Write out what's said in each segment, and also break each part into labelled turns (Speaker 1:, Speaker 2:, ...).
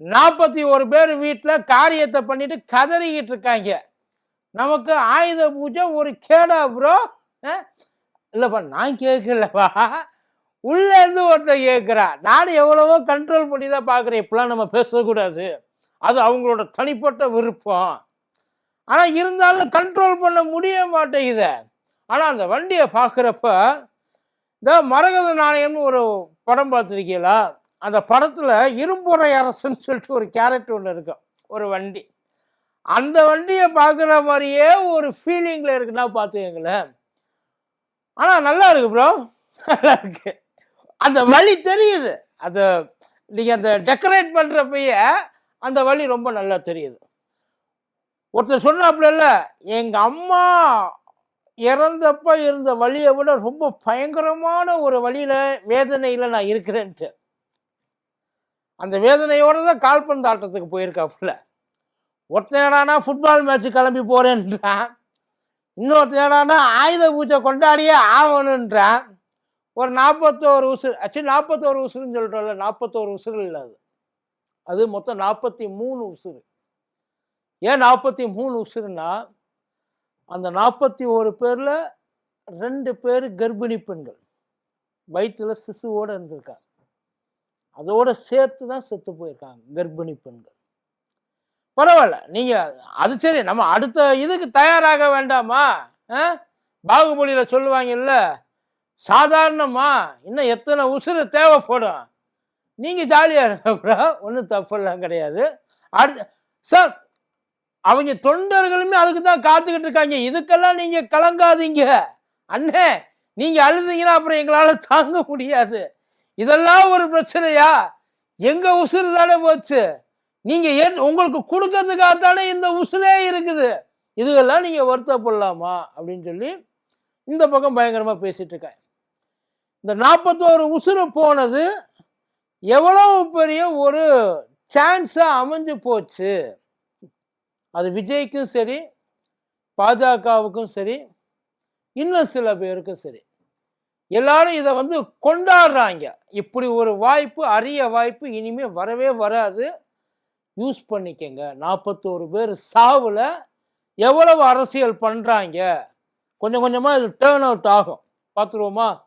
Speaker 1: நாற்பத்தி ஒரு பேர் வீட்டில் காரியத்தை பண்ணிட்டு கதறிக்கிட்டு இருக்காங்க. நமக்கு ஆயுத பூஜை ஒரு கேடா ப்ரோ இல்லைப்பா நான் கேட்கலப்பா. உள்ளேருந்து இருந்து ஒருத்தன் கேட்குறா. நானும் எவ்வளவோ கண்ட்ரோல் பண்ணி தான் பார்க்குறேன். இப்பெல்லாம் நம்ம பேசக்கூடாது. அது அவங்களோட தனிப்பட்ட விருப்பம். ஆனால் இருந்தாலும் கண்ட்ரோல் பண்ண முடிய மாட்டேங்குது. ஆனால் அந்த வண்டியை பார்க்குறப்ப இந்த மரகத நாணயம்னு ஒரு படம் பார்த்துருக்கீங்களா? அந்த படத்தில் இரும்புரை அரசுன்னு சொல்லிட்டு ஒரு கேரக்டர் ஒன்று இருக்கும் ஒரு வண்டி. அந்த வண்டியை பார்க்குற மாதிரியே ஒரு ஃபீலிங்கில் இருக்குன்னா பார்த்துக்கங்களேன். ஆனால் நல்லா இருக்கு ப்ரோ நல்லா இருக்கு. அந்த வழி தெரியுது. அது நீங்கள் அந்த டெக்கரேட் பண்ணுறப்பைய அந்த வழி ரொம்ப நல்லா தெரியுது. ஒருத்தர் சொன்னாப்புல இல்லை எங்கள் அம்மா இறந்தப்ப இருந்த வழியை விட ரொம்ப பயங்கரமான ஒரு வழியில் வேதனையில் நான் இருக்கிறேன்ட்டு. அந்த வேதனையோடு தான் கால்பந்து ஆட்டத்துக்கு போயிருக்காப்புல. ஒருத்தன் ஃபுட்பால் மேட்ச்சு கிளம்பி போகிறேன்றான் இன்னொருத்தன் ஆயுத பூஜை கொண்டாடியே ஆகணுன்றான். ஒரு நாற்பத்தோரு உசுறு ஆக்சுவலி நாற்பத்தோரு உசுருன்னு சொல்கிறோம்ல நாற்பத்தோரு உசுறு இல்லை அது. அது மொத்தம் நாற்பத்தி மூணு உசுறு ஏன் நாற்பத்தி மூணு உசுருன்னா அந்த நாற்பத்தி ஒரு பேரில் ரெண்டு பேர் கர்ப்பிணி பெண்கள். வயிற்றில் சிசுவோடு இருந்திருக்காங்க. அதோட சேர்த்து தான் செத்து போயிருக்காங்க கர்ப்பிணி பெண்கள். பரவாயில்ல நீங்கள் அது சரி நம்ம அடுத்த இதுக்கு தயாராக வேண்டாமா? ஆ? பாகுபலியில சொல்லுவாங்கல்ல சாதாரணமா இன்னும் எத்தனை உசுறு தேவைப்படும்? நீங்கள் ஜாலியாக இருங்க அப்புறம் ஒன்றும் தப்பெல்லாம் கிடையாது. அடுத்த சார் அவங்க தொண்டர்களுமே அதுக்கு தான் காத்துக்கிட்டு இருக்காங்க. இதுக்கெல்லாம் நீங்கள் கலங்காதீங்க. அண்ணே நீங்கள் அழுதீங்கன்னா அப்புறம் எங்களால் தாங்க முடியாது. இதெல்லாம் ஒரு பிரச்சனையா? எங்க உசுறு தானே போச்சு? நீங்க ஏன் உங்களுக்கு கொடுக்கறதுக்காக தானே இந்த உசுரே இருக்குது. இதுகெல்லாம் நீங்க வருத்தப்படலாமா அப்படின்னு சொல்லி இந்த பக்கம் பயங்கரமா பேசிட்டு இருக்கேன் இந்த நாற்பத்தோரு உசுறு போனது எவ்வளவு பெரிய ஒரு சான்ஸா அமைஞ்சு போச்சு. அது விஜய்க்கும் சரி பாஜகவுக்கும் சரி இன்னும் சில பேருக்கும் சரி. எல்லாரும் இதை வந்து கொண்டாடுறாங்க. இப்படி ஒரு வாய்ப்பு அரிய வாய்ப்பு இனிமே வரவே வராது. யூஸ் பண்ணிக்கங்க. நாற்பத்தோரு பேர் சாவுல எவ்வளவு அரசியல் பண்றாங்க? கொஞ்சம் கொஞ்சமா இது டேர்ன் அவுட் ஆகும். பார்த்துருவோமா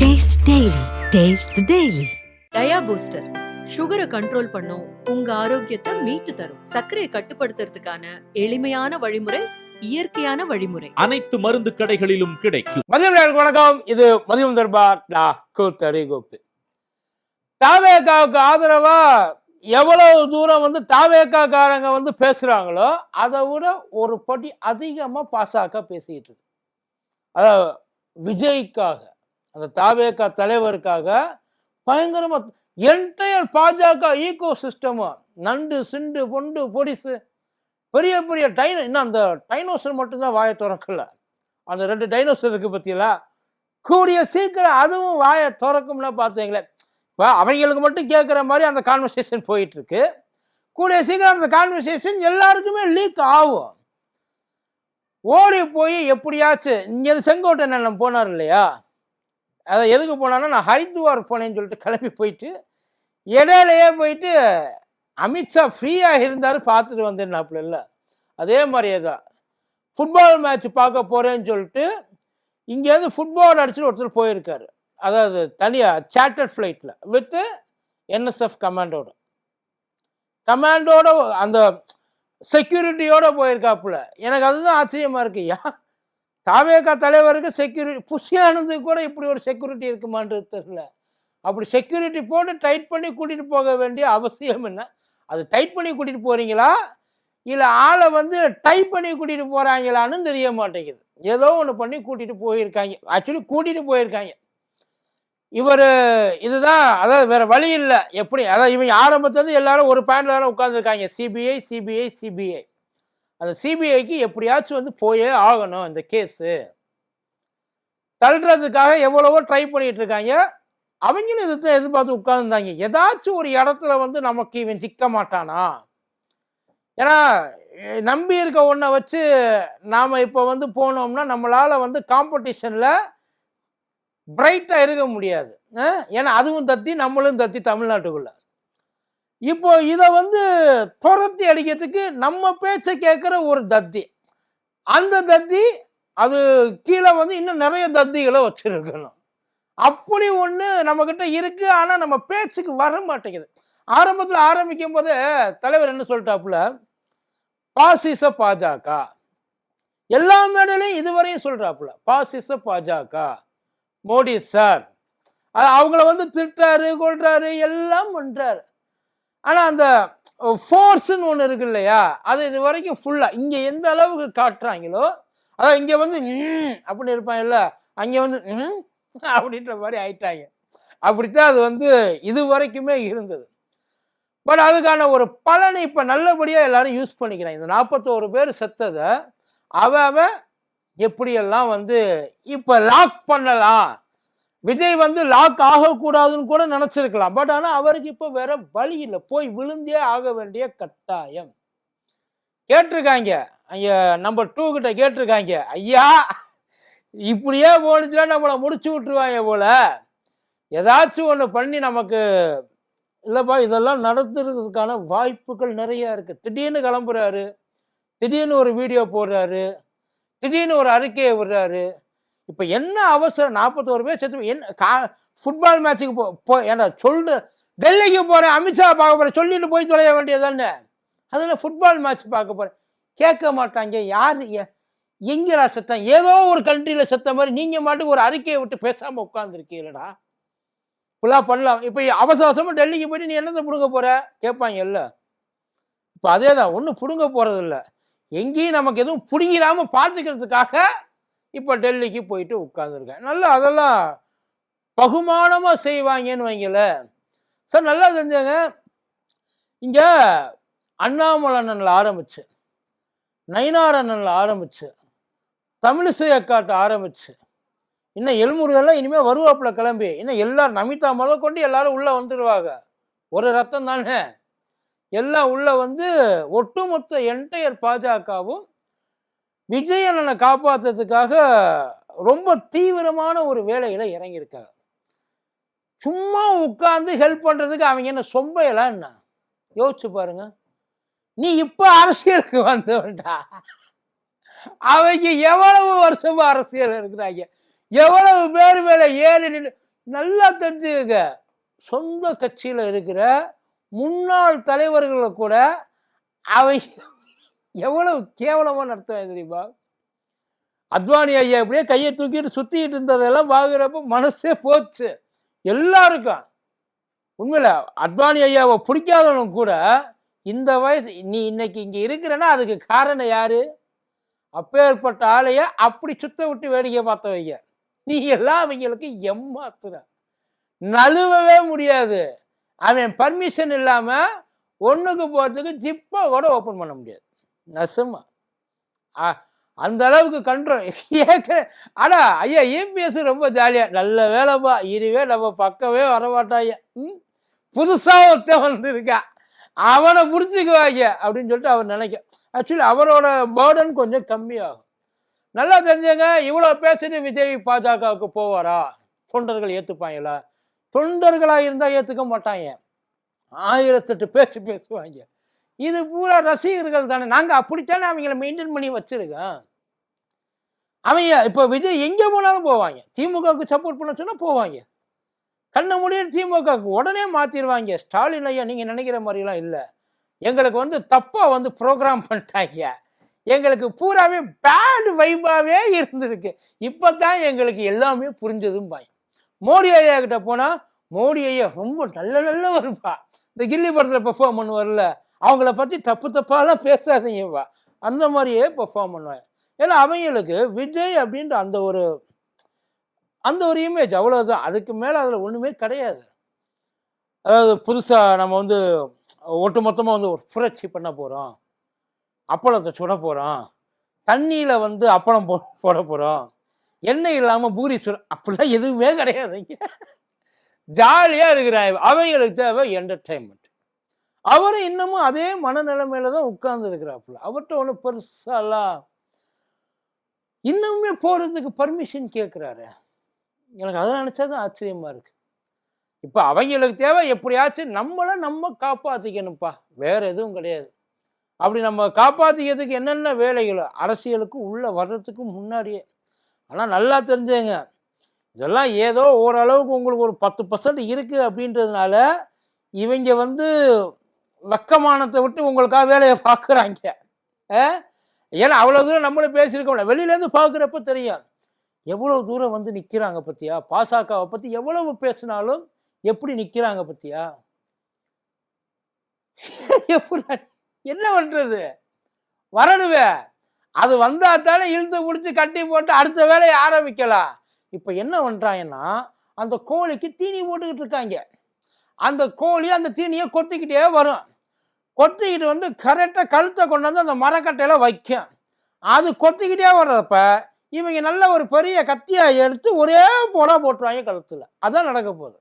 Speaker 2: Taste Daily. Taste the Daily.
Speaker 3: Dia booster சுகரை கண்ட்ரோல் பண்ணும். உங்க ஆரோக்கியத்தை மீட்டு தரும். சர்க்கரையை கட்டுப்படுத்துறதுக்கான எளிமையான வழிமுறை இயற்கையான வழிமுறை.
Speaker 4: அனைத்து மருந்து கடைகளிலும் கிடைக்கும்.
Speaker 1: மதியம் வணக்கம். இது மதியம் தர்பார் கோப்பு தாவேக்காவுக்கு ஆதரவா எவ்வளவு தூரம் வந்து தாவேக்காக்காரங்க வந்து பேசுறாங்களோ அதை விட ஒரு படி அதிகமா பாசாக்கா பேசிக்கிட்டு இருக்கு. அதாவது விஜய்க்காக அந்த தாவேக்கா தலைவருக்காக பயங்கரமா என்டையர் பாஜக ஈகோ சிஸ்டமும் நண்டு சிண்டு பொண்டு பொடிசு பெரிய பெரிய டைனோ இன்னும் அந்த டைனோசர் மட்டும்தான் வாயை திறக்கல. அந்த ரெண்டு டைனோசர் இருக்கு பத்தியலா? கூடிய சீக்கிரம் அதுவும் வாயை திறக்கும்னா பார்த்தீங்களேன் இப்போ அவங்களுக்கு மட்டும் கேட்குற மாதிரி அந்த கான்வர்சேஷன் போயிட்டுருக்கு. கூடிய சீக்கிரம் அந்த கான்வர்சேஷன் எல்லாருக்குமே லீக் ஆகும். ஓடி போய் எப்படியாச்சும் இங்கே செங்கோட்டை அண்ணன் போனார் இல்லையா? அதை எதுக்கு போனான்னா நான் ஹரித்வார் போனேன்னு சொல்லிட்டு கிளம்பி போயிட்டு இடையிலையே போயிட்டு அமித்ஷா ஃப்ரீயாக இருந்தார் பார்த்துட்டு வந்துருந்தாப்புல இல்லை. அதே மாதிரியே தான். ஃபுட்பால் மேட்ச் பார்க்க போகிறேன்னு சொல்லிட்டு இங்கேருந்து ஃபுட்பால் அடிச்சுட்டு ஒருத்தர் போயிருக்காரு. அதாவது தனியாக சேட்டர் ஃப்ளைட்டில் வித்து என்எஸ்எஃப் கமாண்டோட கமாண்டோட அந்த செக்யூரிட்டியோடு போயிருக்காப்புல. எனக்கு அதுதான் ஆச்சரியமாக இருக்குது யா தாவேகா தலைவருக்கு செக்யூரிட்டி புஷியானது கூட இப்படி ஒரு செக்யூரிட்டி இருக்குமான்றது தெரியல. அப்படி செக்யூரிட்டி போட்டு டைட் பண்ணி கூட்டிகிட்டு போக வேண்டிய அவசியம் என்ன? அது டைட் பண்ணி கூட்டிகிட்டு போகிறீங்களா இல்லை ஆளை வந்து டைப் பண்ணி கூட்டிகிட்டு போகிறாங்களான்னு தெரிய மாட்டேங்குது. ஏதோ ஒன்று பண்ணி கூட்டிகிட்டு போயிருக்காங்க. ஆக்சுவலி கூட்டிகிட்டு போயிருக்காங்க. இவர் இதுதான் அதாவது வேறு வழி இல்லை. எப்படி அதாவது இவங்க ஆரம்பத்துலேருந்து எல்லாரும் ஒரு பேண்டில் தானே உட்காந்துருக்காங்க சிபிஐ சிபிஐ சிபிஐ அந்த சிபிஐக்கு எப்படியாச்சும் வந்து போயே ஆகணும் இந்த கேஸு. தள்ளுறதுக்காக எவ்வளவோ ட்ரை பண்ணிட்டு இருக்காங்க. அவங்களும் இதை தான் எதிர்பார்த்து உட்காந்துருந்தாங்க ஏதாச்சும் ஒரு இடத்துல வந்து நமக்கு இவன் சிக்க மாட்டானா? ஏன்னா நம்பி இருக்க ஒன்றை வச்சு நாம் இப்போ வந்து போனோம்னா நம்மளால் வந்து காம்படிஷனில் பிரைட்டாக இருக்க முடியாது. ஏன்னா அதுவும் தத்தி நம்மளும் தத்தி தமிழ்நாட்டுக்குள்ள. இப்போ இதை வந்து துரத்தி அடிக்கிறதுக்கு நம்ம பேச்சை கேட்குற ஒரு தத்தி. அந்த தத்தி அது கீழே வந்து இன்னும் நிறைய தத்திகளை வச்சுருக்கணும். அப்படி ஒன்று நம்மக்கிட்ட இருக்குது ஆனால் நம்ம பேச்சுக்கு வர மாட்டேங்குது. ஆரம்பத்தில் ஆரம்பிக்கும் போது தலைவர் என்ன சொல்லிட்டாப்புல? பாசிச பாஜக. எல்லா மேடையிலையும் இதுவரையும் சொல்கிறாப்புல பாசிச பாஜக. மோடி சார். அது அவங்கள வந்து திட்டுறாரு கொள்றாரு எல்லாம் பண்ணுறாரு ஆனால் அந்த ஃபோர்ஸுன்னு ஒன்று இருக்கு இல்லையா? அது இது வரைக்கும் ஃபுல்லாக இங்கே எந்த அளவுக்கு காட்டுறாங்களோ அதான் இங்கே வந்து ம் அப்படின்னு இருப்பாங்கல்ல அங்கே வந்து ம் அப்படின்ற மாதிரி ஆயிட்டாங்க. அப்படித்தான் அது வந்து இது வரைக்குமே இருந்தது. பட் அதுக்கான ஒரு பலனை இப்போ நல்லபடியாக எல்லாரும் யூஸ் பண்ணிக்கிறாங்க. இந்த நாற்பத்தோரு பேர் செத்ததை அவ அவன் எப்படியெல்லாம் வந்து இப்போ லாக் பண்ணலாம் விஜய் வந்து லாக் ஆகக்கூடாதுன்னு கூட நினச்சிருக்கலாம். பட் ஆனால் அவருக்கு இப்போ வேற வழி இல்லை. போய் விழுந்தே ஆக வேண்டிய கட்டாயம். கேட்டிருக்காங்க. ஐயா நம்பர் டூ கிட்ட கேட்டிருக்காங்க. ஐயா இப்படியே போனுச்சுன்னா நம்மளை முடிச்சு விட்டுருவாங்க போல. ஏதாச்சும் ஒன்று பண்ணி நமக்கு இல்லைப்பா இதெல்லாம் நடத்துறதுக்கான வாய்ப்புகள் நிறைய இருக்குது திடீர்னு கிளம்புறாரு. திடீர்னு ஒரு வீடியோ போடுறாரு. திடீர்னு ஒரு அறிக்கையை விடுறாரு. இப்போ என்ன அவசரம்? நாற்பத்தோரு பேர் செத்து என்ன கா ஃபுட்பால் மேட்ச்சுக்கு போ போ ஏன்னா சொல்ற டெல்லிக்கு போகிறேன் அமித்ஷா பார்க்க போகிறேன் சொல்லிட்டு போய் தொலைய வேண்டியது தானே அதில் ஃபுட்பால் மேட்ச் பார்க்க போகிறேன் கேட்க மாட்டாங்க யார் எங்கடா செத்தம் ஏதோ ஒரு கண்ட்ரியில் செத்த மாதிரி நீங்கள் மாட்டுக்கு ஒரு அறிக்கையை விட்டு பேசாமல் உட்காந்துருக்கீங்களடா இப்படிலாம் பண்ணலாம். இப்போ அவசர அவசரமாக டெல்லிக்கு போயிட்டு நீ என்னத்தை பிடுங்க போகிற கேட்பாங்க இல்லை. இப்போ அதே தான் ஒன்றும் பிடுங்க போகிறதில்ல எங்கேயும் நமக்கு எதுவும் பிடிக்கிறாம பார்த்துக்கிறதுக்காக இப்போ டெல்லிக்கு போயிட்டு உட்காந்துருக்கேன் நல்லா அதெல்லாம் பகுமானமாக செய்வாங்கன்னு வைங்களேன் சார் நல்லா செஞ்சாங்க. இங்கே அண்ணாமலை அண்ணனில் ஆரம்பிச்சு. நயினார் அண்ணனில் ஆரம்பிச்சு. தமிழிசை அக்காட்ட ஆரம்பிச்சு. இன்னும் எல்முருகெல்லாம் இனிமேல் வருவாப்பில் கிளம்பி. இன்னும் எல்லாரும் நமிதா முதல் கொண்டு எல்லாரும் உள்ளே வந்துடுவாங்க ஒரு ரத்தம் தானே. எல்லாம் உள்ளே வந்து ஒட்டுமொத்த என்டையர் பாஜகவும் விஜய் காப்பாற்றுறதுக்காக ரொம்ப தீவிரமான ஒரு வேலையில் இறங்கியிருக்காங்க சும்மா உட்காந்து ஹெல்ப் பண்ணுறதுக்கு அவங்க என்ன சொம்பையெல்லாம் என்ன? யோசிச்சு பாருங்க. நீ இப்போ அரசியலுக்கு வந்தவன்டா. அவங்க எவ்வளவு வருஷமா அரசியல் இருக்கிறாங்க. எவ்வளவு பேர் மேலே ஏறி நின்று நல்லா தெரிஞ்சுக்க சொந்த கட்சியில் இருக்கிற முன்னாள் தலைவர்களை கூட அவங்க எவ்வளவு கேவலமாக நடத்துவேன் தெரியுமா? அத்வானி ஐயா அப்படியே கையை தூக்கிட்டு சுற்றிக்கிட்டு இருந்ததெல்லாம் பார்க்குறப்ப மனசே போச்சு. எல்லாருக்கும். உண்மையில் அத்வானி ஐயாவை பிடிக்காதவனும் கூட இந்த வயசு நீ இன்னைக்கு இங்கே இருக்கிறன்னா அதுக்கு காரணம் யார்? அப்பேற்பட்ட ஆளைய அப்படி சுத்த விட்டு வேடிக்கை பார்த்தவங்க. நீ எல்லாம் அவங்களுக்கு எம்மாத்துற. நழுவவே முடியாது. அவன் பர்மிஷன் இல்லாமல் ஒன்றுக்கு போகிறதுக்கு ஜிப்பாக கூட ஓப்பன் பண்ண முடியாது. நசமா. ஆ, அந்த அளவுக்கு கண்ட்ரோல். ஏற்க ஆனா ஐயா ஏபிஎஸ் ரொம்ப ஜாலியாக நல்ல வேலைப்பா இதுவே நம்ம பக்கமே வரமாட்டாங்க ம்? புதுசாக ஒருத்தன் வந்திருக்கா. அவனை பிடிச்சிக்குவாங்க அப்படின்னு சொல்லிட்டு அவர் நினைக்க ஆக்சுவலி அவரோட பேர்டன் கொஞ்சம் கம்மியாகும். நல்லா தெரிஞ்சங்க இவ்வளோ பேசிட்டு விஜய் பாஜகவுக்கு போவாரா? தொண்டர்கள் ஏற்றுப்பாங்களா தொண்டர்களாக இருந்தால் ஏற்றுக்க மாட்டாங்க ஆயிரத்தெட்டு பேச்சு பேசுவாங்க இது பூரா ரசிகர்கள் தானே. நாங்கள் அப்படித்தானே அவங்கள மெயின்டைன் பண்ணி வச்சிருக்கோம். அவங்க இப்போ விஜய் எங்கே போனாலும் போவாங்க. திமுகவுக்கு சப்போர்ட் பண்ண சொன்னால் போவாங்க. கண்ண முடியும் திமுகவுக்கு உடனே மாற்றிடுவாங்க ஸ்டாலின் ஐயா நீங்கள் நினைக்கிற மாதிரிலாம் இல்லை. எங்களுக்கு வந்து தப்பாக வந்து ப்ரோக்ராம் பண்ணிட்டாங்க. எங்களுக்கு பூராவே பேட் வைபாவே இருந்திருக்கு. இப்போ தான் எங்களுக்கு எல்லாமே புரிஞ்சதும் பாய் மோடி ஐயா கிட்ட போனால் மோடி ஐயா ரொம்ப நல்ல நல்ல வருப்பா இந்த கில்லி படத்தில் பெர்ஃபார்ம் பண்ணுவார்ல அவங்கள பற்றி தப்பு தப்பாலாம் பேசாதீங்கப்பா. அந்த மாதிரியே பெர்ஃபார்ம் பண்ணுவாங்க. ஏன்னா அவங்களுக்கு விஜய் அப்படின்ற அந்த ஒரு அந்த ஒரு இமேஜ் அவ்வளோதான் அதுக்கு மேலே அதில் ஒன்றுமே கிடையாது. அதாவது புதுசாக நம்ம வந்து ஒட்டு மொத்தமாக வந்து ஒரு புரட்சி பண்ண போகிறோம் அப்பளத்தை சுட போகிறோம் தண்ணியில் வந்து அப்பளம் போ போட போகிறோம் எண்ணெய் இல்லாமல் பூரி சுட அப்படிலாம் எதுவுமே கிடையாதுங்க. ஜாலியாக இருக்கிறாங்க. அவங்களுக்கு தேவை என்டர்டைன்மெண்ட் அவரும் இன்னமும் அதே மனநிலைமையில தான் உட்கார்ந்து இருக்கிறாப்புல அவர்கிட்ட ஒன்றும் பெருசாலாம் இன்னுமே போகிறதுக்கு பர்மிஷன் கேட்குறாரு எனக்கு அதை நினச்சா தான் ஆச்சரியமாக இருக்கு. இப்போ அவங்களுக்கு தேவை எப்படியாச்சும் நம்மளை நம்ம காப்பாற்றிக்கணும்ப்பா வேறு எதுவும் கிடையாது. அப்படி நம்ம காப்பாற்றிக்கிறதுக்கு என்னென்ன வேலைகளோ? அரசியலுக்கு உள்ளே வர்றதுக்கு முன்னாடியே. ஆனால் நல்லா தெரிஞ்சுங்க. இதெல்லாம் ஏதோ ஓரளவுக்கு உங்களுக்கு ஒரு பத்து பர்சன்ட் இருக்குது அப்படின்றதுனால இவங்க வந்து வெக்கமானத்தை விட்டு உங்களுக்காக வேலையை பார்க்குறாங்க. ஏன்னா அவ்வளோ தூரம் நம்மளும் பேசியிருக்கோம்ல. வெளியிலேருந்து பார்க்குறப்ப தெரியும். எவ்வளோ தூரம் வந்து நிற்கிறாங்க பற்றியா பாசகவை பற்றி எவ்வளவு பேசினாலும் எப்படி நிற்கிறாங்க பற்றியா எப்படி? என்ன பண்ணுறது வரணுவே அது வந்தால் தானே இழுத்து பிடிச்சி கட்டி போட்டு அடுத்த வேலையை ஆரம்பிக்கலாம். இப்போ என்ன பண்ணுறாங்கன்னா அந்த கோழிக்கு தீனி போட்டுக்கிட்டு இருக்காங்க. அந்த கோழி அந்த தீனியை கொத்திக்கிட்டே வரும். கொத்திக்கிட்டு வந்து கரெக்டாக கழுத்தை கொண்டு வந்து அந்த மரக்கட்டையில் வைக்கும். அது கொத்திக்கிட்டே வர்றப்ப இவங்க நல்ல ஒரு பெரிய கத்தியாக எடுத்து ஒரே போட போட்டுருவாங்க கழுத்தில். அதான் நடக்க போகுது.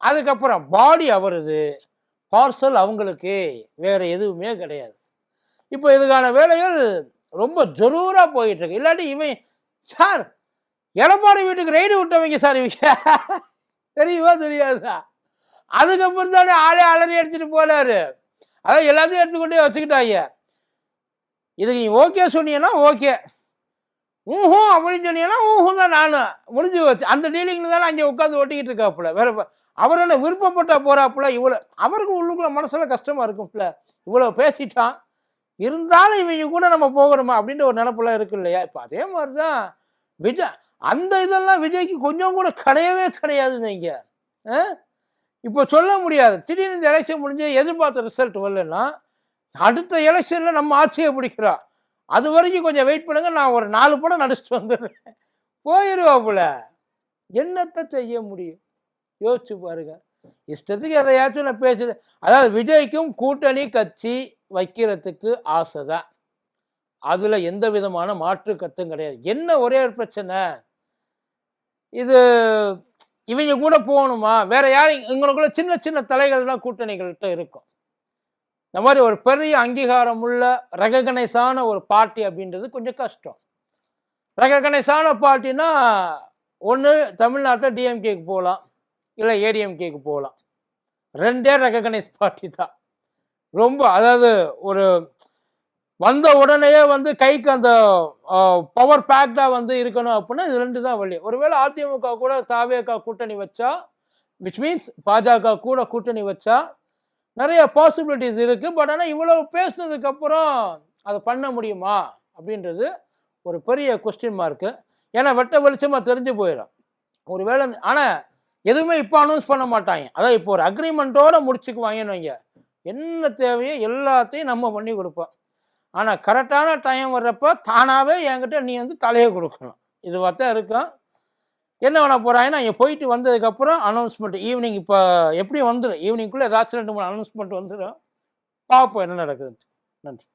Speaker 1: அதுக்கப்புறம் பாடி அவருது பார்சல் அவங்களுக்கு. வேறு எதுவுமே கிடையாது. இப்போ இதுக்கான வேலைகள் ரொம்ப ஜரூராக போயிட்டுருக்கு. இல்லாட்டி இவன் சார் எடப்பாடி வீட்டுக்கு ரைடு விட்டவங்க சார் இவங்க. தெரியுமா தெரியாதா? அதுக்கப்புறம் தானே ஆளே அலறி எடுத்துட்டு போனாரு. அதான் எல்லாத்தையும் எடுத்துக்கொண்டே வச்சுக்கிட்டாங்க இதுக்கு நீ ஓகே சொன்னீங்கன்னா ஓகே. ஊஹும் அப்படின்னு சொன்னீங்கன்னா ஊஹும் தான் நானும் முடிஞ்சு வச்சு அந்த டீலிங்கில் தானே அங்கே உட்காந்து ஓட்டிக்கிட்டு இருக்காப்புல. வேற அவர் என்ன விருப்பப்பட்ட போகிறாப்புல இவ்வளோ அவருக்கு உள்ளுக்குள்ள மனசில் கஷ்டமாக இருக்கும்ல இவ்வளோ பேசிட்டான். இருந்தாலும் இவங்க கூட நம்ம போகணுமா அப்படின்ற ஒரு நினப்பெல்லாம் இருக்கு இல்லையா? இப்போ அதே மாதிரி தான் விஜய் அந்த இதெல்லாம் விஜய்க்கு கொஞ்சம் கூட கிடையவே கிடையாதுங்க இங்கே. இப்போ சொல்ல முடியாது. திடீர்னு இந்த எலெக்ஷன் முடிஞ்சு எதிர்பார்த்த ரிசல்ட் வரலன்னா அடுத்த எலெக்ஷனில் நம்ம ஆட்சியை பிடிக்கிறோம் அது வரைக்கும் கொஞ்சம் வெயிட் பண்ணுங்க நான் ஒரு நாலு படம் நடிச்சுட்டு வந்துடுறேன். போயிடுவாப்புல என்னத்தை செய்ய முடியும்? யோசிச்சு பாருங்க. இஷ்டத்துக்கு எதையாச்சும் நான் பேசுகிறேன் அதாவது விஜய்க்கும் கூட்டணி கட்சி வைக்கிறதுக்கு ஆசை தான் அதில் எந்த விதமான மாற்று கட்டும் கிடையாது. என்ன ஒரே ஒரு பிரச்சனை? இது இவங்க கூட போகணுமா? வேற யாரும் இவங்களுக்குள்ள சின்ன சின்ன தலைகள் தான் கூட்டணிகள்கிட்ட இருக்கும். இந்த மாதிரி ஒரு பெரிய அங்கீகாரம் உள்ள ரெகனைஸான ஒரு பார்ட்டி அப்படின்றது கொஞ்சம் கஷ்டம். ரெகனைஸான பார்ட்டினா ஒன்று தமிழ்நாட்டில் டிஎம்கேக்கு போகலாம் இல்லை ஏடிஎம்கேக்கு போகலாம். ரெண்டே ரெகனைஸ் பார்ட்டி தான். ரொம்ப அதாவது ஒரு வந்த உடனேயே வந்து கைக்கு அந்த பவர் பேக்டாக வந்து இருக்கணும் அப்படின்னா இது ரெண்டு தான் வழி. ஒருவேளை அதிமுக கூட தாவேகா கூட்டணி வச்சா விச் மீன்ஸ் பாஜக கூட கூட்டணி வச்சா நிறைய பாசிபிலிட்டிஸ் இருக்குது பட் ஆனால் இவ்வளவு பேசுனதுக்கப்புறம் அதை பண்ண முடியுமா அப்படின்றது ஒரு பெரிய கொஸ்டின் மார்க்கு ஏன்னா வெட்ட வெளிச்சமாக தெரிஞ்சு போயிடும். ஒருவேளை ஆனால் எதுவுமே இப்போ அனௌன்ஸ் பண்ண மாட்டாங்க. அதான் இப்போ ஒரு அக்ரிமெண்ட்டோட முடிச்சுக்குவாங்கன்னு வைங்க. என்ன தேவையோ எல்லாத்தையும் நம்ம பண்ணி கொடுப்போம். ஆனால் கரெக்டான டைம் வர்றப்ப தானாகவே என்கிட்ட நீ வந்து தலையை கொடுக்கணும். இது பார்த்தா இருக்கும். என்ன பண்ண போகிறாங்கன்னா இங்கே போயிட்டு வந்ததுக்கப்புறம் அனௌன்ஸ்மெண்ட் ஈவினிங் இப்போ எப்படி வந்துடும் ஈவினிங்குள்ளே ஏதாச்சும் ரெண்டு மூணு அனௌன்ஸ்மெண்ட் வந்துடும் பார்ப்போம் என்ன நடக்குதுன்ட்டு. நன்றி.